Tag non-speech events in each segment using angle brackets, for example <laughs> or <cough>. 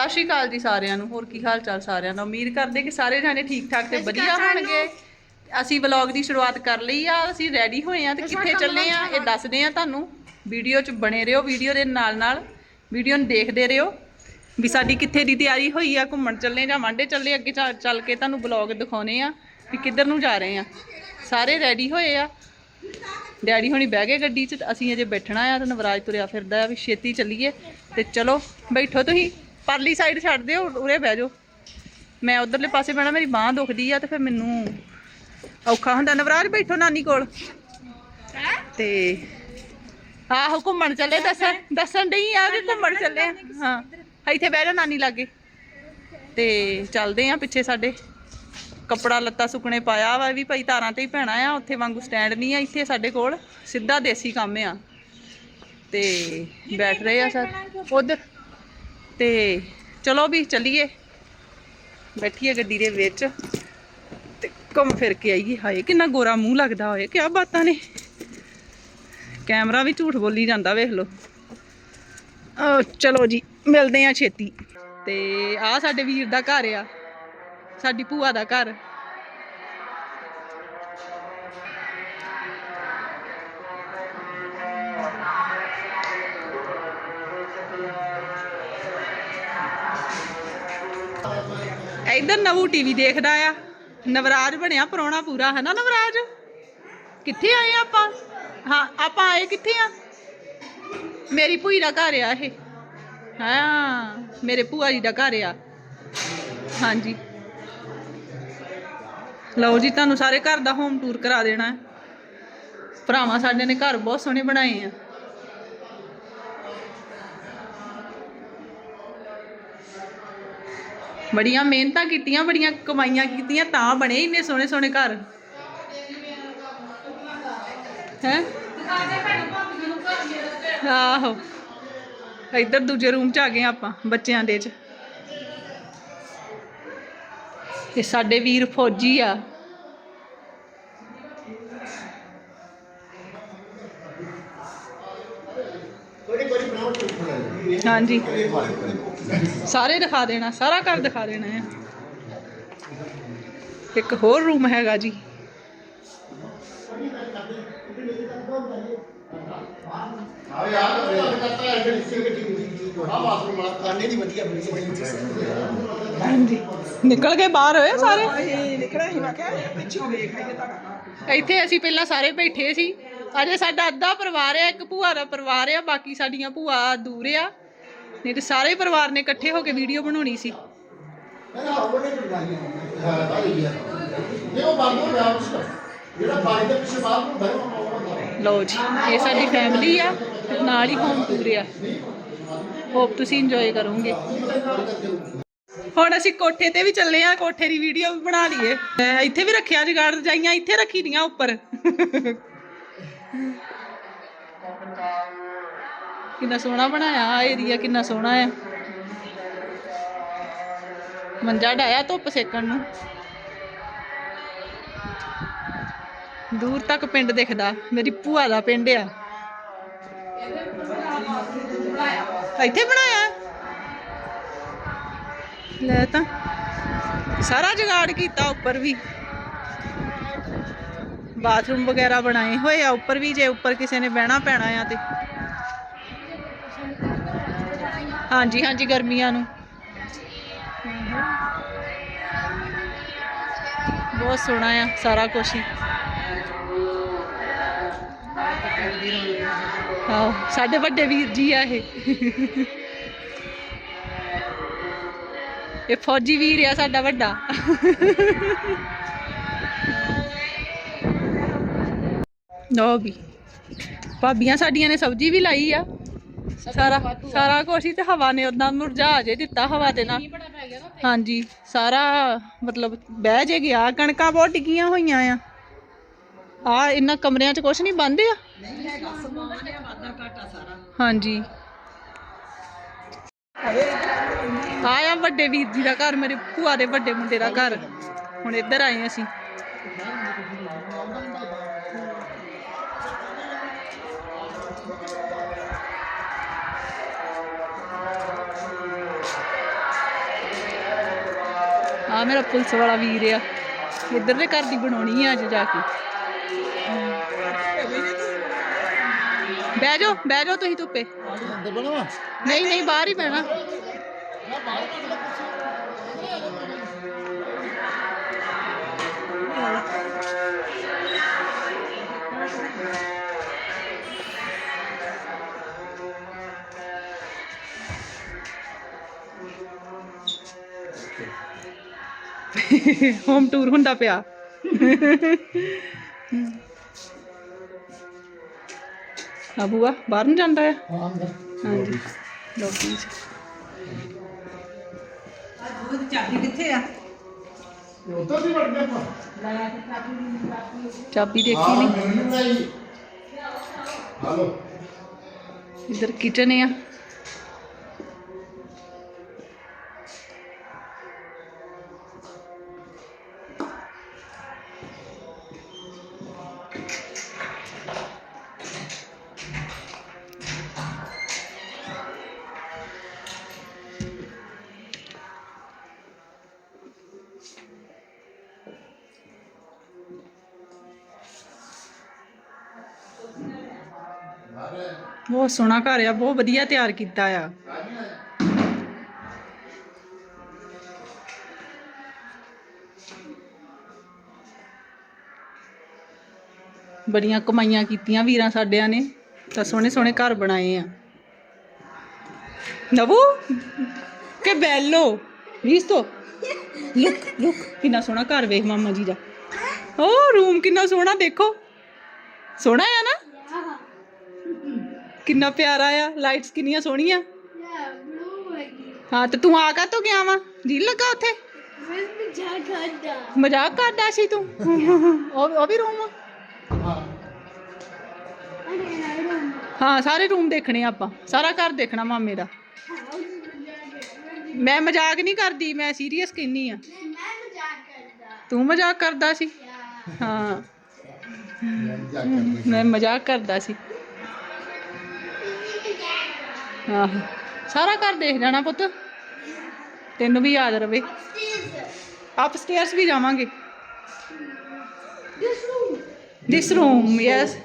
ਸਤਿ ਸ਼੍ਰੀ ਅਕਾਲ ਜੀ ਸਾਰਿਆਂ ਨੂੰ। ਹੋਰ ਕੀ ਹਾਲ ਚਾਲ ਸਾਰਿਆਂ ਦਾ? ਉਮੀਦ ਕਰਦੇ ਕਿ ਸਾਰੇ ਜਾਣੇ ਠੀਕ ਠਾਕ ਤੇ ਵਧੀਆ ਹੋਣਗੇ। ਅਸੀਂ ਵਲੌਗ ਦੀ ਸ਼ੁਰੂਆਤ ਕਰ ਲਈ ਆ ਅਸੀਂ ਰੈਡੀ ਹੋਏ ਆ ਤੇ ਕਿੱਥੇ ਚੱਲੇ ਆ ਇਹ ਦੱਸਦੇ ਆ ਤੁਹਾਨੂੰ। ਵੀਡੀਓ 'ਚ ਬਣੇ ਰਹੋ ਵੀਡੀਓ ਦੇ ਨਾਲ ਨਾਲ। ਵੀਡੀਓ ਨੂੰ ਦੇਖਦੇ ਰਹੋ ਵੀ ਸਾਡੀ ਕਿੱਥੇ ਦੀ ਤਿਆਰੀ ਹੋਈ ਆ ਘੁੰਮਣ ਚੱਲੇ ਜਾਂ ਵਾਂਡੇ ਚੱਲੇ ਅੱਗੇ ਚੱਲ- ਕੇ ਤੁਹਾਨੂੰ ਵਲੌਗ ਦਿਖਾਉਨੇ ਆ ਵੀ ਕਿੱਧਰ ਨੂੰ ਜਾ ਰਹੇ ਆ। ਸਾਰੇ ਰੈਡੀ ਹੋਏ ਆ। ਡੈਡੀ ਹੁਣੀ ਬਹਿ ਗਏ ਗੱਡੀ 'ਚ ਅਸੀਂ ਅਜੇ ਬੈਠਣਾ ਆ ਤੇ ਨਵਰਾਜ ਤੁਰਿਆ ਫਿਰਦਾ ਆ ਵੀ ਛੇਤੀ ਚੱਲੀਏ। ਤੇ ਚਲੋ ਬੈਠੋ ਤੁਸੀਂ। ਪਰਲੀ ਸਾਈਡ ਛੱਡ ਦਿਓ ਉਰੇ ਬਹਿ ਜਾਓ। ਮੈਂ ਉਧਰਲੇ ਪਾਸੇ ਬਹਿਣਾ ਮੇਰੀ ਬਾਹ ਦੁਖਦੀ ਆ ਤੇ ਫਿਰ ਮੈਨੂੰ ਔਖਾ ਹੁੰਦਾ। ਨਵਰਾਜ ਬੈਠੋ ਨਾਨੀ ਕੋਲ। ਤੇ ਆਹੋ ਘੁੰਮਣ ਚੱਲੇ ਦੱਸਣ ਦੱਸਣ ਡਈ ਆ ਕਿ ਘੁੰਮਣ ਚੱਲੇ ਆ। ਹਾਂ ਇੱਥੇ ਬਹਿ ਜਾ ਨਾਨੀ ਲਾਗੇ। ਤੇ ਚੱਲਦੇ ਆ ਪਿੱਛੇ ਸਾਡੇ। ਕੱਪੜਾ ਲੱਤਾ ਸੁੱਕਣੇ ਪਾਇਆ ਵਾ ਵੀ ਭਾਈ ਤਾਰਾਂ ਤੇ ਹੀ ਪੈਣਾ ਆ। ਉੱਥੇ ਵਾਂਗੂ ਸਟੈਂਡ ਨਹੀਂ ਆ ਇੱਥੇ ਸਾਡੇ ਕੋਲ। ਸਿੱਧਾ ਦੇਸੀ ਕੰਮ ਆ। ਤੇ ਬੈਠ ਰਹੇ ਆ ਸਰ ਉਧਰ ਤੇ ਚਲੋ ਵੀ ਚੱਲੀਏ। ਬੈਠੀਏ ਗੱਡੀ ਦੇ ਵਿੱਚ ਤੇ ਘੁੰਮ ਫਿਰ ਕੇ ਆਈਏ। ਹਾਏ, ਕਿੰਨਾ ਗੋਰਾ ਮੂੰਹ ਲੱਗਦਾ ਹੋਏ, ਕਿਆ ਬਾਤਾਂ ਨੇ। ਕੈਮਰਾ ਵੀ ਝੂਠ ਬੋਲੀ ਜਾਂਦਾ, ਵੇਖ ਲਓ। ਚਲੋ ਜੀ, ਮਿਲਦੇ ਆ ਛੇਤੀ। ਤੇ ਆ ਸਾਡੇ ਵੀਰ ਦਾ ਘਰ ਆ। ਸਾਡੀ ਭੂਆ ਦਾ ਘਰ। ਇੱਧਰ ਨਵੂ ਟੀਵੀ ਦੇਖਦਾ ਆ। ਨਵਰਾਜ ਬਣਿਆ ਪਰੋਣਾ ਪੂਰਾ ਹੈ ਨਾ ਨਵਰਾਜ? ਕਿੱਥੇ ਆਏ ਆਪਾਂ? ਹਾਂ, ਆਪਾਂ ਆਏ ਕਿੱਥੇ ਆ? ਮੇਰੀ ਭੂਈ ਦਾ ਘਰ ਆ ਇਹ। ਹਾਂ, ਮੇਰੇ ਭੂਆ ਜੀ ਦਾ ਘਰ ਆ। ਹਾਂਜੀ। ਲਓ ਜੀ, ਤੁਹਾਨੂੰ ਸਾਰੇ ਘਰ ਦਾ ਹੋਮ ਟੂਰ ਕਰਾ ਦੇਣਾ। ਭਰਾਵਾਂ ਸਾਡੇ ਨੇ ਘਰ ਬਹੁਤ ਸੋਹਣੇ ਬਣਾਏ ਆ। ਬੜੀਆਂ ਮਿਹਨਤਾਂ ਕੀਤੀਆਂ ਬੜੀਆਂ ਕਮਾਈਆਂ ਕੀਤੀਆਂ ਤਾਂ ਬਣੇ ਇੰਨੇ ਸੋਹਣੇ ਸੋਹਣੇ ਘਰ। ਹੈ? ਆਹੋ। ਇੱਧਰ ਦੂਜੇ ਰੂਮ ਚ ਆ ਗਏ ਆਪਾਂ ਬੱਚਿਆਂ ਦੇ ਚ। ਇਹ ਸਾਡੇ ਵੀਰ ਫੌਜੀ ਆ। ਹਾਂਜੀ। ਸਾਰੇ ਦਿਖਾ ਦੇਣਾ, ਸਾਰਾ ਘਰ ਦਿਖਾ ਦੇਣਾ ਹੈ। ਇੱਕ ਹੋਰ ਰੂਮ ਹੈਗਾ ਜੀ। ਹਾਂਜੀ। ਨਿਕਲ ਕੇ ਬਾਹਰ ਹੋਏ ਸਾਰੇ? ਇੱਥੇ ਅਸੀਂ ਪਹਿਲਾਂ ਸਾਰੇ ਬੈਠੇ ਸੀ। ਅਜੇ ਸਾਡਾ ਅੱਧਾ ਪਰਿਵਾਰ ਆ, ਇੱਕ ਭੂਆ ਦਾ ਪਰਿਵਾਰ ਆ, ਬਾਕੀ ਸਾਡੀਆਂ ਭੂਆ ਦੂਰ ਆ। ਨਹੀਂ ਤੇ ਸਾਰੇ ਪਰਿਵਾਰ ਨੇ ਇਕੱਠੇ ਹੋ ਕੇ ਵੀਡੀਓ ਬਣਾਉਣੀ ਸੀ। ਲਓ ਜੀ ਇਹ ਸਾਡੀ ਫੈਮਿਲੀ ਆ ਨਾਲ ਹੀ ਹੋਮ ਟੂਰ ਆ। ਹੋਪ ਤੁਸੀਂ ਇੰਜੋਏ ਕਰੋਗੇ। ਹੁਣ ਅਸੀਂ ਕੋਠੇ ਤੇ ਵੀ ਚੱਲੇ ਆ ਕੋਠੇ ਦੀ ਵੀਡੀਓ ਵੀ ਬਣਾ ਲਈਏ। ਇੱਥੇ ਵੀ ਰੱਖਿਆ ਜਗਾੜ ਰਜਾਈਆਂ ਇੱਥੇ ਰੱਖੀ ਦੀਆਂ ਉੱਪਰ। ਕਿੰਨਾ ਸੋਹਣਾ ਬਣਾਇਆ ਆ, ਏਰੀਆ ਕਿੰਨਾ ਸੋਹਣਾ ਆ। ਮੰਜਾ ਡਾਇਆ ਧੁੱਪ ਸੇਕਣ ਨੂੰ। ਦੂਰ ਤੱਕ ਪਿੰਡ ਦਿਖਦਾ, ਮੇਰੀ ਭੂਆ ਦਾ ਪਿੰਡ ਆ। ਇੱਥੇ ਬਣਾਇਆ? ਲੈ ਤਾਂ, ਸਾਰਾ ਜੁਗਾੜ ਕੀਤਾ ਉੱਪਰ ਵੀ। ਬਾਥਰੂਮ ਵਗੈਰਾ ਬਣਾਏ ਹੋਏ ਆ, ਉੱਪਰ ਵੀ ਜੇ ਉੱਪਰ ਕਿਸੇ ਨੇ ਬਹਿਣਾ ਪੈਣਾ ਆ ਤੇ। ਹਾਂਜੀ ਹਾਂਜੀ, ਗਰਮੀਆਂ ਨੂੰ। ਬਹੁਤ ਸੋਹਣਾ ਆ, ਸਾਰਾ ਕੁਝ ਹੀ। ਆਹੋ, ਸਾਡੇ ਵੱਡੇ ਵੀਰ ਜੀ ਆ ਇਹ। ਇਹ ਫੌਜੀ ਵੀਰ ਆ ਸਾਡਾ ਵੱਡਾ। ਲੋ ਵੀ। ਭਾਬੀਆਂ ਸਾਡੀਆਂ ਨੇ ਸਬਜ਼ੀ ਵੀ ਲਾਈ ਆ। ਸਾਰਾ ਸਾਰਾ ਕੁਛ ਹੀ ਤੇ ਹਵਾ ਨੇ ਉਦਾਂ ਮੁਰਝਾ ਜੇ ਦਿੱਤਾ ਹਵਾ ਦੇ ਨਾਲ। ਹਾਂਜੀ, ਸਾਰਾ ਮਤਲਬ ਬਹਿ ਜੇ ਗਿਆ, ਕਣਕਾਂ ਬਹੁਤ ਡਿੱਗੀਆਂ ਹੋਈਆਂ ਆ। ਆ ਇਹਨਾਂ ਕਮਰਿਆਂ 'ਚ ਕੁਛ ਨਹੀਂ ਬੰਦ ਆ? ਹਾਂਜੀ। ਆਇਆ ਵੱਡੇ ਵੀਰ ਜੀ ਦਾ ਘਰ, ਮੇਰੇ ਭੂਆ ਦੇ ਵੱਡੇ ਮੁੰਡੇ ਦਾ ਘਰ। ਹੁਣ ਇੱਧਰ ਆਏ ਅਸੀਂ। ਆ ਮੇਰਾ ਪੁਲਿਸ ਵਾਲਾ ਵੀਰ ਆ। ਇੱਧਰ ਦੇ ਘਰ ਦੀ ਬਣਾਉਣੀ ਆ ਅੱਜ ਜਾ ਕੇ। ਬਹਿ ਜਾਓ ਬਹਿ ਜਾਓ ਤੁਸੀਂ ਧੁੱਪੇ। ਅੰਦਰ ਬਣਵਾ ਨਹੀਂ ਨਹੀਂ, ਬਾਹਰ ਹੀ ਬਹਿਣਾ। ਹੋਮ ਟੂਰ ਹੁੰਦਾ ਪਿਆ ਆ ਬੂਆ ਬਾਹਰ ਨੂੰ ਜਾਂਦਾ ਆ ਹਾਂ ਅੰਦਰ ਹਾਂਜੀ ਲੋਕੀ ਇਹ ਉੱਧਰ ਦੀ ਵੜ ਗਿਆ ਆਪਾਂ ਚਾਬੀ ਦੇਖੀ ਹਾਂ ਨਹੀਂ ਮੈਨੂੰ ਨਹੀਂ ਹਲੋ ਇੱਧਰ ਕਿਚਨ ਆ ਬਹੁਤ ਸੋਹਣਾ ਘਰ ਆ, ਬਹੁਤ ਵਧੀਆ ਤਿਆਰ ਕੀਤਾ ਆ। ਬੜੀਆਂ ਕਮਾਈਆਂ ਕੀਤੀਆਂ ਵੀਰਾਂ ਸਾਡਿਆਂ ਨੇ, ਤਾਂ ਸੋਹਣੇ ਸੋਹਣੇ ਘਰ ਬਣਾਏ ਆ। ਨਵੂ, ਕਿ ਬੈਲੋ ਵਿਸਤੋ ਲੁੱਕ ਲੁੱਕ, ਕਿੰਨਾ ਸੋਹਣਾ ਘਰ ਵੇਖ ਮਾਮਾ ਜੀ ਦਾ। ਓ, ਰੂਮ ਕਿੰਨਾ ਸੋਹਣਾ ਦੇਖੋ। ਸੋਹਣਾ ਆ ਨਾ? ਕਿੰਨਾ ਪਿਆਰਾ ਆ ਲਾਈਟਸ ਕਿੰਨੀਆਂ ਸੋਹਣੀਆਂ। ਹਾਂ ਤੇ ਤੂੰ ਆ ਕਾ ਤੋ ਗਿਆ ਵਾ? ਜੀ ਲੱਗਾ ਉੱਥੇ? ਮਜ਼ਾਕ ਕਰਦਾ। ਸੀ ਤੂੰ? ਉਹ ਉਹ ਵੀ ਰੂਮ ਹਾਂ। ਹਾਂ ਸਾਰੇ ਰੂਮ ਦੇਖਣੇ ਆਪਾਂ। ਸਾਰਾ ਘਰ ਦੇਖਣਾ ਮਾਮੇ ਦਾ। ਮੈਂ ਮਜ਼ਾਕ ਨਹੀਂ ਕਰਦੀ ਮੈਂ ਸੀਰੀਅਸ ਕਹਿੰਨੀ ਆ। ਤੂੰ ਮਜ਼ਾਕ ਕਰਦਾ ਸੀ? ਹਾਂ। ਮੈਂ ਮਜ਼ਾਕ ਕਰਦਾ ਸੀ। ਆਹੋ। ਸਾਰਾ ਘਰ ਦੇਖ ਜਾਣਾ ਪੁੱਤ। ਤੈਨੂੰ ਵੀ ਯਾਦ ਰਵੇ। ਅਪ ਸਟੇਅਰਸ ਵੀ ਜਾਵਾਂਗੇ। ਦਿਸ ਰੂਮ ਯੈਸ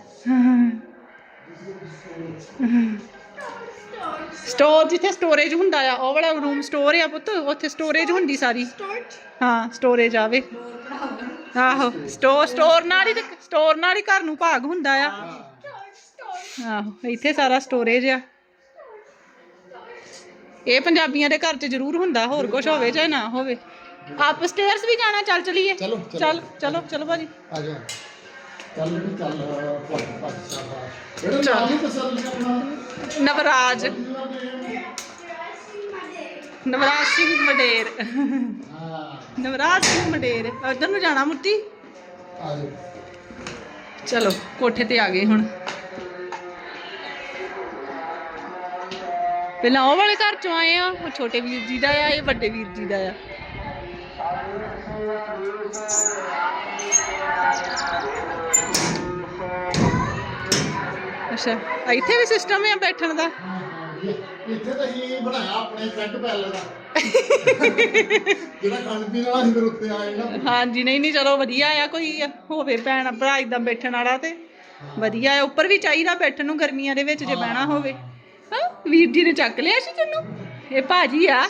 ਸਟੋਰ ਜਿੱਥੇ ਸਟੋਰੇਜ ਹੁੰਦਾ ਆ ਉਹ ਵਾਲਾ ਰੂਮ ਸਟੋਰ ਆ ਪੁੱਤ। ਉੱਥੇ ਸਟੋਰੇਜ ਹੁੰਦੀ ਸਾਰੀ। ਹਾਂ ਸਟੋਰੇਜ ਆਵੇ। ਆਹੋ ਸਟੋਰ ਸਟੋਰ ਨਾਲ ਹੀ ਸਟੋਰ ਨਾਲ ਹੀ ਘਰ ਨੂੰ ਭਾਗ ਹੁੰਦਾ ਆ। ਆਹੋ ਇੱਥੇ ਸਾਰਾ ਸਟੋਰੇਜ ਆ। ਇਹ ਪੰਜਾਬੀਆਂ ਦੇ ਘਰ 'ਚ ਜ਼ਰੂਰ ਹੁੰਦਾ ਹੋਰ ਕੁਝ ਹੋਵੇ ਚਾਹੇ ਨਾ ਹੋਵੇ। ਅਪ ਸਟੇਅਰਸ ਵੀ ਜਾਣਾ ਚੱਲ ਚਲੀਏ। ਚਲੋ, ਚਲੋ। ਚੱਲ ਚਲੋ ਚਲੋ ਭਾਜੀ। ਆ ਜਾ। ਚੱਲ ਵੀ ਚੱਲ ਪੱਕ ਪੱਕ ਚੱਲ। ਇਹਦਾ ਨਾਮ ਹੀ ਤਸੱਲੀ ਕਰਨਾ ਨਵਰਾਜ। ਨਵਰਾਜ ਸਿੰਘ ਮਡੇਰ। ਹਾਂ। ਨਵਰਾਜ ਸਿੰਘ ਮਡੇਰ। ਉਧਰ ਨੂੰ ਜਾਣਾ ਮੁੱਤੀ? ਆ ਜਾ। ਚਲੋ ਕੋਠੇ ਤੇ ਆ ਗਏ ਹੁਣ। ਪਹਿਲਾਂ ਉਹ ਵਾਲੇ ਘਰ ਚੋਂ ਆਏ ਆ ਉਹ ਛੋਟੇ ਵੀਰ ਜੀ ਦਾ ਆ ਇਹ ਵੱਡੇ ਵੀਰ ਜੀ ਦਾ ਆ। ਅੱਛਾ ਆ ਇੱਥੇ ਵੀ ਸਿਸਟਮ ਹੈ ਬੈਠਣ ਦਾ? ਇੱਥੇ ਤਾਂ ਹੀ ਬਣਾਇਆ ਆਪਣੇ ਫਰੈਂਡ ਪੈਲ ਦਾ। ਜਿਹੜਾ ਖਾਣ ਪੀਣ ਵਾਲਾ ਸੀ ਫਿਰ ਉੱਤੇ ਆਏ ਨਾ। ਹਾਂਜੀ ਨਹੀਂ ਨਹੀਂ ਚਲੋ ਵਧੀਆ ਆ ਕੋਈ ਹੋਵੇ ਭੈਣ ਭਰਾ ਇਦਾਂ ਬੈਠਣ ਵਾਲਾ ਤੇ। ਵਧੀਆ ਆ ਉੱਪਰ ਵੀ ਚਾਹੀਦਾ ਬੈਠਣ ਨੂੰ ਗਰਮੀਆਂ ਦੇ ਵਿੱਚ ਜੇ ਬਹਿਣਾ ਹੋਵੇ। ਵੀਰ ਜੀ ਨੇ ਚੱਕ ਲਿਆ ਸੀ ਤੈਨੂੰ? ਇਹ ਭਾਜੀ ਆ।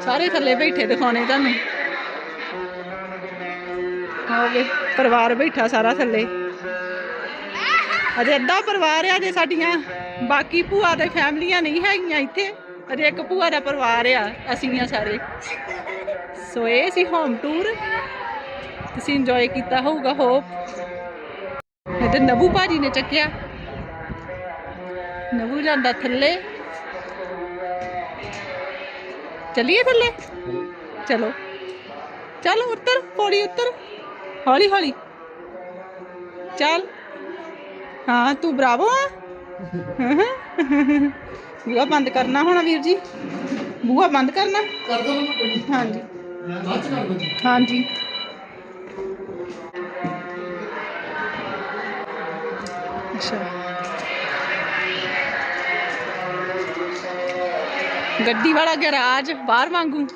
ਸਾਰੇ ਥੱਲੇ ਬੈਠੇ ਦਿਖਾਉਣੇ ਤੁਹਾਨੂੰ। ਹੋਵੇ ਪਰਿਵਾਰ ਬੈਠਾ ਸਾਰਾ ਥੱਲੇ। ਅਜੇ ਅੱਧਾ ਪਰਿਵਾਰ ਆ ਜੇ ਸਾਡੀਆਂ। ਬਾਕੀ ਭੂਆ ਦੇ ਫੈਮਲੀਆਂ ਨਹੀਂ ਹੈਗੀਆਂ ਇੱਥੇ। ਅਜੇ ਇੱਕ ਭੂਆ ਦਾ ਪਰਿਵਾਰ ਆ, ਅਸੀਂ ਆ ਸਾਰੇ। ਸੋ ਇਹ ਸੀ ਹੋਮ ਟੂਰ ਤੁਸੀਂ ਇੰਜੋਏ ਕੀਤਾ ਹੋਊਗਾ ਹੋਪ ਇਹ ਤੇ ਨਬੂ ਭਾਜੀ ਨੇ ਚੱਕਿਆ। ਨਬੂ ਜਾਂਦਾ ਥੱਲੇ ਚੱਲੀਏ ਥੱਲੇ ਚਲੋ ਚਲ ਉੱਤਰ ਪੌੜੀ ਉੱਤਰ ਹੌਲੀ ਹੌਲੀ ਚੱਲ ਹਾਂ ਤੂੰ ਬਰਾਵੋ ਆ ਬੂਹਾ ਬੰਦ ਕਰਨਾ ਹੋਣਾ ਵੀਰ ਜੀ ਬੂਹਾ ਬੰਦ ਕਰਨਾ ਕਰ ਦੋ ਨਾ ਕੋਈ ਹਾਂਜੀ ਗੱਡੀ ਵਾਲਾ ਗੈਰਾਜ ਬਾਹਰ ਵਾਂਗੂ।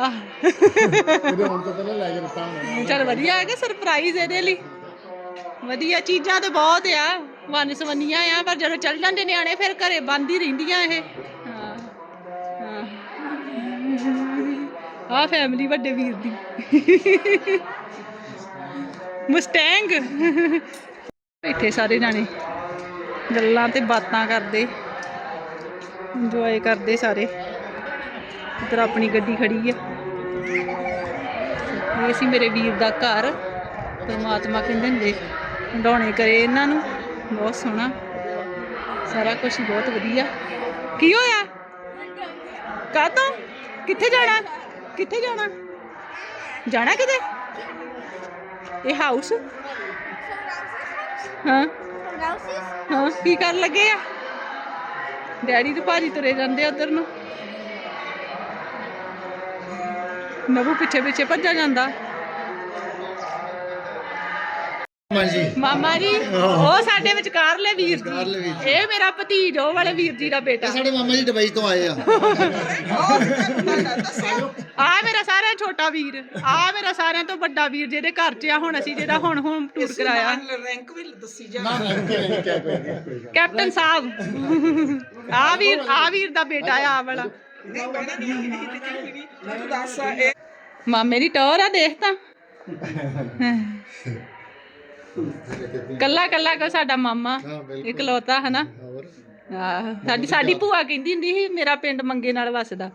ਆਹ। ਉਹਦੇ ਹੁਣ ਤੋਂ ਪਹਿਲਾਂ ਲੈ ਕੇ ਚਲ ਵਧੀਆ ਸਰਪ੍ਰਾਈਜ਼ ਇਹਦੇ ਲਈ। ਵਧੀਆ ਚੀਜ਼ਾਂ ਤੇ ਬਹੁਤ ਆ ਵੰਨ ਸਵੰਨੀਆਂ ਆ ਪਰ ਜਦੋਂ ਚੱਲ ਜਾਂਦੇ ਨਿਆਣੇ ਫਿਰ ਘਰੇ ਬੰਦ ਹੀ ਰਹਿੰਦੀਆਂ ਇਹ। ਹਾਂ ਹਾਂ। ਆ ਫੈਮਿਲੀ ਵੱਡੇ ਵੀਰ ਦੀ। ਮੁਸਟੈਂਗ ਬੈਠੇ ਸਾਰੇ ਜਾਣੇ ਗੱਲਾਂ ਤੇ ਬਾਤਾਂ ਕਰਦੇ। ਇੰਜੋਏ ਕਰਦੇ ਸਾਰੇ। ਇੱਧਰ ਆਪਣੀ ਗੱਡੀ ਖੜੀ ਆ। ਇਹ ਸੀ ਮੇਰੇ ਵੀਰ ਦਾ ਘਰ। ਪਰਮਾਤਮਾ ਕਹਿੰਦੇ ਹੁੰਦੇ ਹੰਡਾਉਣੇ ਕਰੇ ਇਹਨਾਂ ਨੂੰ। ਬਹੁਤ ਸੋਹਣਾ। ਸਾਰਾ ਕੁਝ ਬਹੁਤ ਵਧੀਆ। ਕੀ ਹੋਇਆ? ਕਾਤੋਂ ਕਿੱਥੇ ਜਾਣਾ? ਕਿੱਥੇ ਜਾਣਾ? ਜਾਣਾ ਕਿਤੇ? ਇਹ ਹਾਊਸ ਹਾਂ। ਹਾਂ ਕੀ ਕਰਨ ਲੱਗੇ ਆ? ਡੈਡੀ ਤੇ ਭਾਜੀ ਤੁਰੇ ਜਾਂਦੇ ਆ ਉਧਰ ਨੂੰ। ਨਵੂ ਪਿੱਛੇ ਪਿੱਛੇ ਭੱਜਾ ਜਾਂਦਾ। ਮਾਮਾ ਜੀ ਉਹ ਸਾਡੇ ਵਿਚਕਾਰਲੇ ਵੀਰ ਵਿਚਕਾਰਲੇ ਵੀਰ ਜੀ। ਇਹ ਮੇਰਾ ਭਤੀਜ ਉਹ ਵਾਲੇ ਵੀਰ ਜੀ ਦਾ ਬੇਟਾ। ਸਾਡੇ ਮਾਮਾ ਜੀ ਦੁਬਈ ਤੋਂ ਆਏ ਆ। ਆ ਮੇਰਾ ਸਾਰਿਆਂ ਛੋਟਾ ਵੀਰ। ਆ ਮੇਰਾ ਸਾਰਿਆਂ ਤੋਂ ਵੱਡਾ ਵੀਰ ਜਿਹਦੇ ਘਰ 'ਚ ਆ ਹੁਣ ਅਸੀਂ ਜਿਹੜਾ ਹੁਣ ਹੋਮ ਟੂਰ ਕਰਾਇਆ। ਰੈਂਕ ਵੀ ਦੱਸੀ ਜਾ। ਨਾ ਨਾ ਕੋਈ ਨਹੀਂ ਕਿਆ ਕੋਈ ਨਹੀਂ ਕੈਪਟਨ ਸਾਹਿਬ। ਆ ਵੀਰ ਆ ਵੀਰ ਦਾ ਬੇਟਾ ਆ ਆਹ ਵਾਲਾ। ਨਹੀਂ ਬਣਾ ਨਹੀਂ ਇਹ ਤੇ ਚੰਗੀ ਨਹੀਂ। ਤੂੰ ਦੱਸ ਇਹ ਮਾਮੇ ਦੀ ਟੌਰ ਆ ਦੇਖ ਤਾਂ। ਕੱਲਾ ਕੱਲਾ ਕੋ ਸਾਡਾ ਮਾਮਾ। ਇਕਲੌਤਾ ਹਨਾ? ਸਾਡੀ ਸਾਡੀ ਭੂਆ ਕਹਿੰਦੀ ਹੁੰਦੀ ਸੀ ਮੇਰਾ ਪਿੰਡ ਮੰਗੇ ਨਾਲ ਵਸਦਾ।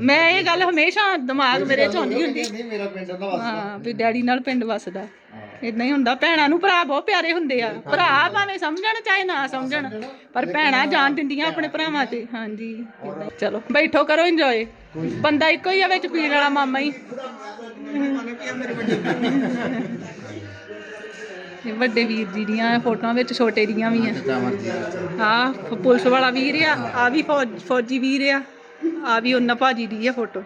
ਮੈਂ ਇਹ ਗੱਲ ਹਮੇਸ਼ਾ ਦਿਮਾਗ ਮੇਰੇ ਚ ਆਉਂਦੀ ਹੁੰਦੀ। ਨਹੀਂ ਮੇਰਾ ਪਿੰਡ ਦਾ ਵਸਦਾ। ਹਾਂ ਵੀ ਡੈਡੀ ਨਾਲ ਪਿੰਡ ਵਸਦਾ। ਇਦਾਂ ਹੀ ਹੁੰਦਾ ਭੈਣਾਂ ਨੂੰ ਭਰਾ ਬਹੁਤ ਪਿਆਰੇ ਹੁੰਦੇ ਆ। ਭਰਾ ਭਾਵੇਂ ਸਮਝਣ ਚਾਹੇ ਨਾ ਸਮਝਣ ਪਰ ਭੈਣਾਂ ਜਾਣ ਦਿੰਦੀਆਂ ਆਪਣੇ ਭਰਾਵਾਂ ਤੇ। ਹਾਂਜੀ ਚਲੋ ਬੈਠੋ ਕਰੋ ਇੰਜੋਏ ਬੰਦਾ ਇੱਕੋ ਹੀ ਆ ਵਿੱਚ ਪੀਣ ਵਾਲਾ ਮਾਮਾ ਹੀ। ਮਨ ਪਿਆ ਮੇਰੇ ਵੱਡੇ ਇਹ ਵੱਡੇ ਵੀਰ ਜੀ ਦੀਆਂ ਫੋਟੋਆਂ ਵਿੱਚ ਛੋਟੇ ਦੀਆਂ ਵੀ ਆ। ਆ। ਪੁਲਿਸ ਵਾਲਾ ਵੀਰ ਆ ਆ ਵੀ ਫੌਜ- ਫੌਜੀ ਵੀਰ ਆ ਆ ਵੀ ਉਹਨਾਂ ਭਾਜੀ ਦੀ ਆ ਫੋਟੋ।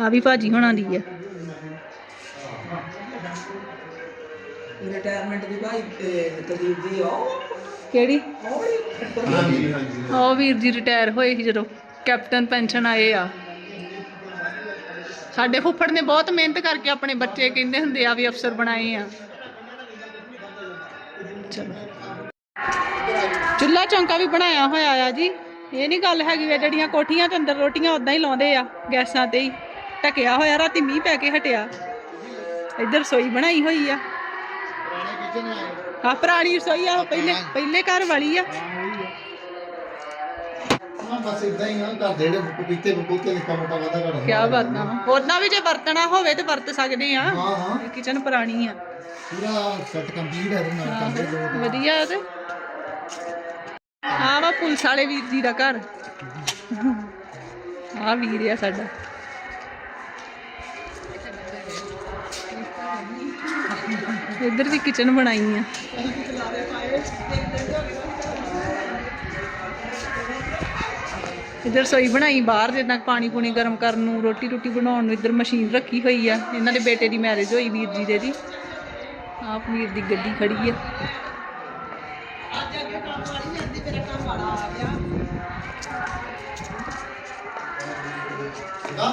ਆ ਵੀ ਭਾਜੀ ਹੋਣਾ ਦੀ ਆ। ਰਿਟਾਇਰਮੈਂਟ ਦੀ ਭਾਈ ਤਦੀਪ ਦੀ ਉਹ ਕਿਹੜੀ? ਹਾਂਜੀ ਹਾਂਜੀ। ਉਹ ਵੀਰ ਜੀ ਰਿਟਾਇਰ ਹੋਏ ਸੀ ਜਦੋਂ ਕੈਪਟਨ ਪੈਨਸ਼ਨ ਆਏ ਆ। ਸਾਡੇ ਫੁੱਫੜ ਨੇ ਬਹੁਤ ਮਿਹਨਤ ਕਰਕੇ ਆਪਣੇ ਬੱਚੇ ਕਹਿੰਦੇ ਹੁੰਦੇ ਆ ਵੀ ਅਫਸਰ ਬਣਾਏ ਆ। ਚਲੋ। ਚੁੱਲਾ ਚੌਂਕਾ ਵੀ ਬਣਾਇਆ ਹੋਇਆ ਆ ਜੀ। ਇਹ ਨਹੀਂ ਗੱਲ ਹੈਗੀ ਵੀ ਜਿਹੜੀਆਂ ਕੋਠੀਆਂ ਚ ਅੰਦਰ ਰੋਟੀਆਂ ਉਦਾਂ ਹੀ ਲਾਉਂਦੇ ਆ ਗੈਸਾਂ ਤੇ ਹੀ। ਢਕਿਆ ਹੋਇਆ ਰਾਤੀ ਮੀਂਹ ਪੈ ਕੇ ਹਟਿਆ। ਇੱਧਰ ਰਸੋਈ ਬਣਾਈ ਹੋਈ ਆ। ਆ ਪੁਰਾਣੀ ਰਸੋਈ ਆ ਪਹਿਲੇ ਪਹਿਲੇ ਘਰ ਵਾਲੀ ਆ। ਹਾਂ ਬਸ ਇਦਾਂ ਹੀ ਆ ਘਰ ਦੇ ਜਿਹੜੇ ਪਪੀਤੇ ਪਪੂਤੇ ਨਿੱਕਾ ਮੋਟਾ ਵਾਦਾ ਕਰ ਕਿਆ ਬਾਤਾਂ। ਵਾ ਉਹਨਾਂ ਵੀ ਜੇ ਵਰਤਣਾ ਹੋਵੇ ਤੇ ਵਰਤ ਸਕਦੇ ਆ। ਹਾਂ ਹਾਂ। ਕਿਚਨ ਪੁਰਾਣੀ ਆ। ਪੂਰਾ ਸੈੱਟ ਕੰਪਲੀਟ ਹੈ ਇਹਦੇ ਨਾਲ ਦੋ ਵਧੀਆ ਤੇ ਆ ਵਾ ਪੁਲਿਸ ਵਾਲੇ ਵੀਰ ਜੀ ਦਾ ਘਰ। ਆ ਵੀਰ ਆ ਸਾਡਾ। ਇੱਧਰ ਵੀ ਕਿਚਨ ਬਣਾਈ ਆ। ਇੱਧਰ ਸੋਈ ਬਣਾਈ ਬਾਹਰ ਜਿੱਦਾਂ ਪਾਣੀ ਪੂਣੀ ਗਰਮ ਕਰਨ ਨੂੰ ਰੋਟੀ ਰੋਟੀ ਬਣਾਉਣ ਨੂੰ ਇੱਧਰ ਮਸ਼ੀਨ ਰੱਖੀ ਹੋਈ ਆ। ਇਹਨਾਂ ਦੇ ਬੇਟੇ ਦੀ ਮੈਰਿਜ ਹੋਈ ਵੀਰ ਜੀ ਦੇ ਦੀ। ਆਪ ਵੀਰ ਦੀ ਗੱਡੀ ਖੜੀ ਆ। ਹਾਂ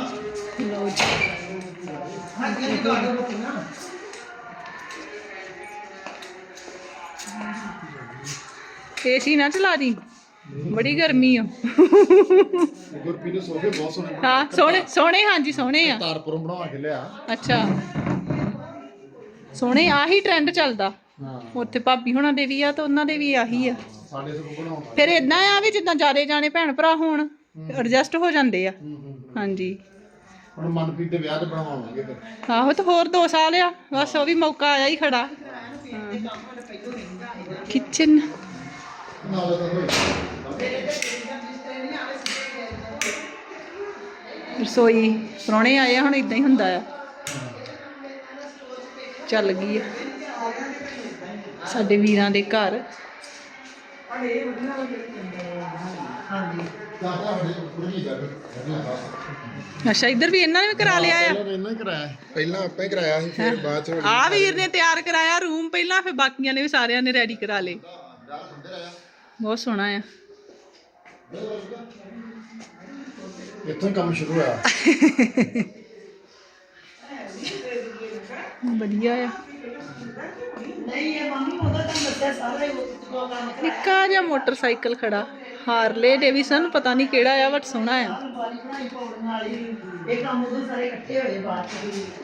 ਲਓ ਜੀ। ਏਸੀ ਨਾ ਚਲਾ ਦੀ। ਬੜੀ ਗਰਮੀ ਆ। ਗੁਰਪੀ ਨੂੰ ਸੋਫੇ ਬਹੁਤ ਸੋਹਣੇ ਹਾਂ ਸੋਹਣੇ ਸੋਹਣੇ ਹਾਂਜੀ ਸੋਹਣੇ ਆ। ਤਾਰਪੁਰੋਂ ਬਣਵਾ ਕੇ ਲਿਆ। ਅੱਛਾ। ਸੋਹਣੇ ਆਹੀ ਟ੍ਰੈਂਡ ਚੱਲਦਾ। ਹਾਂ। ਉੱਥੇ ਭਾਬੀ ਹੁਣਾਂ ਦੇ ਵੀ ਆ ਤੇ ਉਹਨਾਂ ਦੇ ਵੀ ਆਹੀ ਆ। ਸਾਡੇ ਫਿਰ ਇਦਾਂ ਆ ਵੀ ਜਿੱਦਾਂ ਜਿਆਦੇ ਜਾਣੇ ਭੈਣ ਭਰਾ ਹੋਣ ਐਡਜਸਟ ਹੋ ਜਾਂਦੇ ਆ। ਹਾਂਜੀ। ਹੁਣ ਮਨਪ੍ਰੀਤ ਦੇ ਵਿਆਹ ਤੇ ਬਣਵਾਵਾਂਗੇ ਫਿਰ। ਆਹੋ ਤੇ ਹੋਰ 2 ਸਾਲ ਆ ਬਸ ਉਹ ਵੀ ਮੌਕਾ ਆਇਆ ਹੀ ਖੜਾ। ਕਿਚਨ ਰਸੋਈ ਪ੍ਰਾਹੁਣੇ ਆਏ ਹੁਣ ਇਦਾਂ ਹੀ ਹੁੰਦਾ ਆ। ਚੱਲ ਗਈ ਆ। ਸਾਡੇ ਵੀਰਾਂ ਦੇ ਘਰ। ਹੀ ਅੱਛਾ ਇੱਧਰ ਵੀ ਇਹਨਾਂ ਨੇ ਵੀ ਕਰਾ ਲਿਆ ਆ? ਪਹਿਲਾਂ ਇਹਨਾਂ ਹੀ ਕਰਾਇਆ। ਪਹਿਲਾਂ ਆਪਾਂ ਹੀ ਕਰਾਇਆ ਸੀ ਫਿਰ ਬਾਅਦ ਚ ਆ ਵੀਰ ਨੇ ਤਿਆਰ ਕਰਾਇਆ ਰੂਮ ਪਹਿਲਾਂ ਫਿਰ ਬਾਕੀਆਂ ਨੇ ਵੀ ਸਾਰਿਆਂ ਨੇ ਰੈਡੀ ਕਰਾ ਲਏ। ਬਹੁਤ ਸੋਹਣਾ ਆ। ਇੱਥੋਂ ਹੀ ਕੰਮ ਸ਼ੁਰੂ ਹੋਇਆ। <laughs> ਵਧੀਆ ਆ। ਨਿੱਕਾ ਜਿਹਾ ਮੋਟਰਸਾਈਕਲ ਖੜਾ, ਹਾਰਲੇ ਡੇਵਿਸਨ, ਪਤਾ ਨਹੀਂ ਕਿਹੜਾ ਆ ਬਟ ਸੋਹਣਾ ਆ।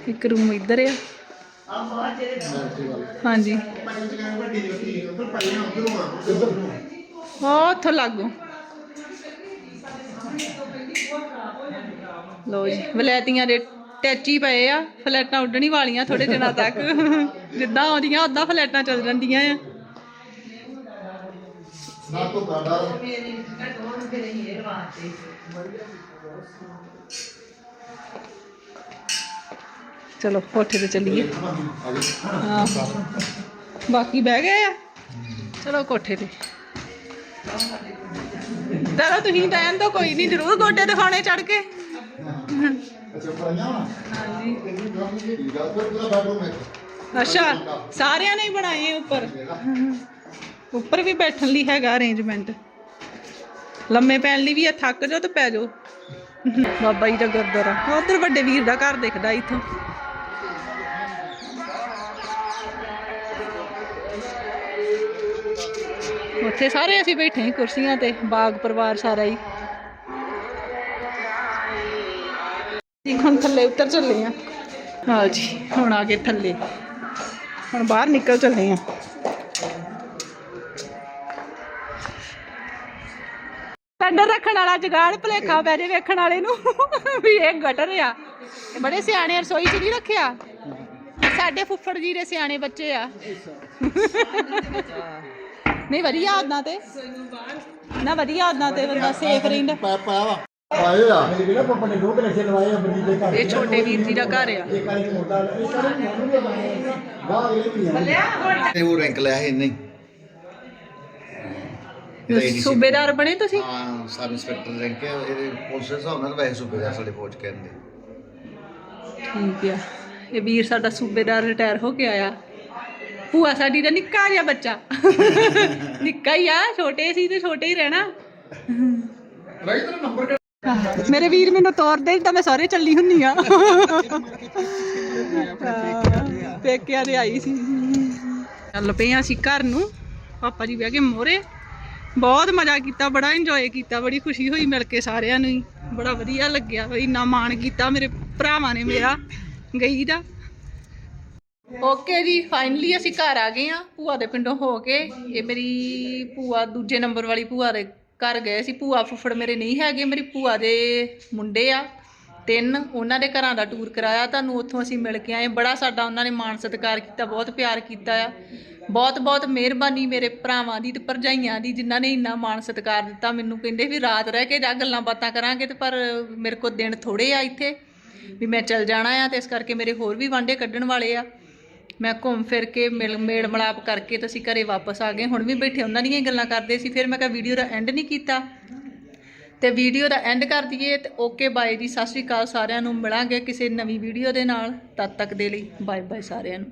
ਇੱਕ ਰੂਮ ਇੱਧਰ ਆ। ਹਾਂਜੀ। ਪੰਜ ਉਹ ਉੱਥੋਂ ਲਾਗੋ। ਲੋ ਜੀ, ਵਲੈਤੀਆਂ ਦੇ ਟੈਚੀ ਪਏ ਆ ਫਲੈਟਾਂ ਉੱਡਣੀ ਵਾਲੀਆਂ ਥੋੜੇ ਦਿਨਾਂ ਤੱਕ। ਜਿੱਦਾਂ ਆਉਂਦੀਆਂ ਉਦਾਂ ਫਲੈਟਾਂ ਚੱਲ ਜਾਂਦੀਆਂ ਆ। ਨਾ ਤੋਂ ਮੇਰੀ ਚਲੋ ਕੋਠੇ ਤੇ ਚੱਲੀਏ। ਬਾਕੀ ਬਹਿ ਗਏ ਆ? ਚਲੋ ਕੋਠੇ ਤੇ। ਚਲੋ ਤੁਸੀਂ ਟਾਈਮ ਤਾਂ ਕੋਈ ਨਹੀਂ ਜ਼ਰੂਰ ਗੋਡੇ ਦਿਖਾਉਣੇ ਚੜ ਕੇ। ਅੱਛਾ ਪਈਆਂ ਵਾ ਹਾਂਜੀ। ਇਹਨੂੰ ਕੰਮ ਨਹੀਂ ਦੀ ਗੱਲ ਪਰ ਪੂਰਾ ਬੈਡਰੂਮ ਹੈ ਅੱਛਾ ਸਾਰਿਆਂ ਨੇ ਹੀ ਬਣਾਏ ਉੱਪਰ? ਉੱਪਰ ਵੀ ਬੈਠਣ ਲਈ ਹੈਗਾ ਅਰੇਂਜਮੈਂਟ ਲੰਮੇ ਪੈਣ ਲਈ ਵੀ ਆ ਥੱਕ ਜਾਓ ਤੇ ਪੈ ਜਾਓ। ਬਾਬਾ ਜੀ ਦਾ ਗੁਰਦੁਆਰਾ। ਉਧਰ ਵੱਡੇ ਵੀਰ ਦਾ ਘਰ ਦਿਖਦਾ ਇੱਥੋਂ। ਉੱਥੇ ਸਾਰੇ ਅਸੀਂ ਬੈਠੇ ਹਾਂ ਕੁਰਸੀਆਂ ਤੇ ਬਾਗ ਪਰਿਵਾਰ ਸਾਰਾ ਹੀ। ਅਸੀਂ ਹੁਣ ਥੱਲੇ ਉੱਤਰ ਚੱਲੇ ਆ। ਹਾਂ ਜੀ ਹੁਣ ਆ ਗਏ ਥੱਲੇ। ਹੁਣ ਬਾਹਰ ਨਿਕਲ ਚੱਲੇ ਆ। ਟੰਡਰ ਰੱਖਣ ਵਾਲਾ ਜਗਾੜ ਭਲੇਖਾ ਪੈ ਜੇ ਵੇਖਣ ਵਾਲੇ ਨੂੰ। ਵੀ ਇਹ ਗਟਰ ਆ। ਬੜੇ ਸਿਆਣੇ ਰਸੋਈ 'ਚ ਨਹੀਂ ਰੱਖਿਆ? ਸਾਡੇ ਫੁੱਫੜ ਜੀ ਦੇ ਸਿਆਣੇ ਬੱਚੇ ਆ। ਨਹੀਂ ਵਧੀਆ ਉਦਾਂ ਤੇ। ਨਾ ਵਧੀਆ ਉਦਾਂ ਤੇ ਬੰਦਾ ਸੇਫ ਰਹਿੰਦਾ। ਪਾਏ ਆ। ਮੇਰੇ ਕਿਹੜਾ ਪਾਪਾ ਨੇ ਦੋ ਕਨੈਕਸ਼ਨ ਲਵਾਏ ਆ ਬਰੀ ਦੇ ਘਰ। ਇਹ ਛੋਟੇ ਵੀਰ ਜੀ ਦਾ ਘਰ ਆ। ਇੱਕ ਵਾਰੀ ਮੋਟਾ ਇਹ ਸਾਰੇ ਮੋਟਰ ਵੀ ਲਵਾਏ ਬਾਹਰ ਇਹ ਨਹੀਂ ਆ। ਤੇ ਉਹ ਰੈਂਕ ਲਿਆ ਹੈ ਨਹੀਂ ਸੂਬੇਦਾਰ ਬਣੇ ਤੁਸੀਂ? ਹਾਂ ਸਬ ਇੰਸਪੈਕਟਰ ਰੈਂਕ ਹੈ ਇਹਦੇ ਪੁਲਿਸ ਦੇ ਹਿਸਾਬ ਨਾਲ ਵੈਸੇ ਸੂਬੇਦਾਰ ਸਾਡੇ ਫੌਜ ਕਹਿੰਦੇ। ਠੀਕ ਆ। ਇਹ ਵੀਰ ਸਾਡਾ ਸੂਬੇਦਾਰ ਰਿਟਾਇਰ ਹੋ ਕੇ ਆਇਆ। ਭੂਆ ਸਾਡੀ ਦਾ ਨਿੱਕਾ ਜਿਹਾ ਬੱਚਾ। ਨਿੱਕਾ ਹੀ ਆ ਛੋਟੇ ਸੀ ਤੇ ਛੋਟੇ ਹੀ ਰਹਿਣਾ। ਨੰਬਰ ਮੇਰੇ ਵੀਰ ਮੈਨੂੰ ਤੋਰਦੇ ਤਾਂ ਮੈਂ ਸਾਰੇ ਚੱਲੀ ਹੁੰਨੀ ਆ। ਪੇਕਿਆਂ ਦੇ ਆਈ ਸੀ। ਚੱਲ ਪਏ ਅਸੀਂ ਘਰ ਨੂੰ। ਪਾਪਾ ਜੀ ਬਹਿ ਕੇ ਮੋਰੇ ਬਹੁਤ ਮਜ਼ਾ ਕੀਤਾ, ਬੜਾ ਇੰਜੋਏ ਕੀਤਾ, ਬੜੀ ਖੁਸ਼ੀ ਹੋਈ ਮਿਲ ਕੇ ਸਾਰਿਆਂ ਨੂੰ ਹੀ। ਬੜਾ ਵਧੀਆ ਲੱਗਿਆ, ਬਈ ਇੰਨਾ ਮਾਣ ਕੀਤਾ ਮੇਰੇ ਭਰਾਵਾਂ ਨੇ ਮੇਰਾ, ਗਈ ਦਾ। ਓਕੇ ਜੀ ਫਾਈਨਲੀ ਅਸੀਂ ਘਰ ਆ ਗਏ ਆ, ਭੂਆ ਦੇ ਪਿੰਡੋਂ ਹੋ ਕੇ। ਇਹ ਮੇਰੀ ਭੂਆ, ਦੂਜੇ ਨੰਬਰ ਵਾਲੀ ਭੂਆ ਦੇ ਘਰ ਗਏ ਸੀ, ਭੂਆ ਫੁੱਫੜ ਮੇਰੇ ਨਹੀਂ ਹੈਗੇ, ਮੇਰੀ ਭੂਆ ਦੇ ਮੁੰਡੇ ਆ, ਤਿੰਨ, ਉਹਨਾਂ ਦੇ ਘਰਾਂ ਦਾ ਟੂਰ ਕਰਾਇਆ, ਤੁਹਾਨੂੰ ਉੱਥੋਂ ਅਸੀਂ ਮਿਲ ਕੇ ਆਏ, ਬੜਾ ਸਾਡਾ ਉਹਨਾਂ ਨੇ ਮਾਣ ਸਤਿਕਾਰ ਕੀਤਾ, ਬਹੁਤ ਪਿਆਰ ਕੀਤਾ ਆ, ਬਹੁਤ ਬਹੁਤ ਮਿਹਰਬਾਨੀ ਮੇਰੇ ਭਰਾਵਾਂ ਦੀ ਤੇ ਭਰਜਾਈਆਂ ਦੀ, ਜਿਨ੍ਹਾਂ ਨੇ ਇੰਨਾ ਮਾਣ ਸਤਿਕਾਰ ਦਿੱਤਾ ਮੈਨੂੰ, ਕਹਿੰਦੇ ਵੀ ਰਾਤ ਰਹਿ ਕੇ ਜਾ ਗੱਲਾਂ ਬਾਤਾਂ ਕਰਾਂਗੇ ਤੇ ਪਰ ਮੇਰੇ ਕੋਲ ਦਿਨ ਥੋੜੇ ਆ ਇੱਥੇ, ਵੀ ਮੈਂ ਚੱਲ ਜਾਣਾ ਆ ਤੇ ਇਸ ਕਰਕੇ ਮੇਰੇ ਹੋਰ ਵੀ ਵਾਂਡੇ ਕੱਢਣ ਵਾਲੇ ਆ। ਮੈਂ ਘੁੰਮ ਫਿਰ ਕੇ ਮਿਲ ਮੇਲ ਮਲਾਪ ਕਰਕੇ ਤੇ ਅਸੀਂ ਘਰੇ ਵਾਪਸ ਆ ਗਏ। ਹੁਣ ਵੀ ਬੈਠੇ, ਉਹਨਾਂ ਦੀਆਂ ਹੀ ਗੱਲਾਂ ਕਰਦੇ ਸੀ। ਫਿਰ ਮੈਂ ਕਿਹਾ, ਵੀਡੀਓ ਦਾ ਐਂਡ ਨਹੀਂ ਕੀਤਾ। ਤੇ ਵੀਡੀਓ ਦਾ ਐਂਡ ਕਰ ਦਈਏ ਤੇ ਓਕੇ ਬਾਏ ਜੀ। ਸਤਿ ਸ਼੍ਰੀ ਅਕਾਲ ਸਾਰਿਆਂ ਨੂੰ। ਮਿਲਾਂਗੇ ਕਿਸੇ ਨਵੀਂ ਵੀਡੀਓ ਦੇ ਨਾਲ। ਤਦ ਤੱਕ ਦੇ ਲਈ ਬਾਏ ਬਾਏ ਸਾਰਿਆਂ ਨੂੰ।